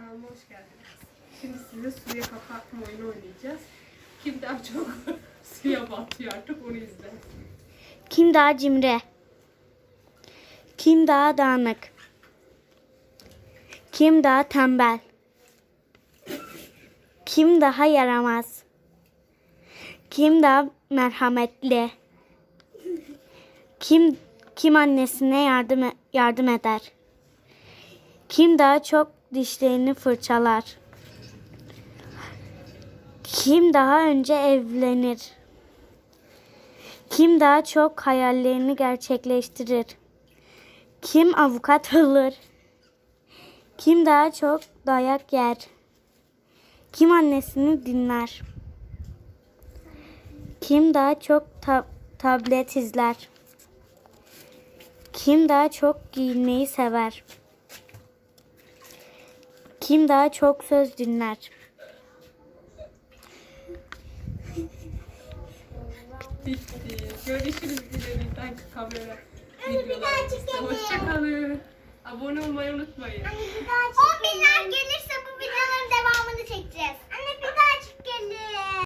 Kanalıma hoş geldiniz. Şimdi size suya kapatma oyunu oynayacağız. Kim daha çok suya batıyor artık onu izle. Kim daha cimri? Kim daha dağınık? Kim daha tembel? Kim daha yaramaz? Kim daha merhametli? Kim kim annesine yardım yardım eder? Kim daha çok dişlerini fırçalar? Kim daha önce evlenir? Kim daha çok hayallerini gerçekleştirir? Kim avukat olur? Kim daha çok dayak yer? Kim annesini dinler? Kim daha çok ta- tablet izler? Kim daha çok giyinmeyi sever? Kim daha çok söz dinler? Bitti. Görüşürüz dilerim. Belki kamera videolarımızda. Hoşçakalın. Abone olmayı unutmayın. Bir daha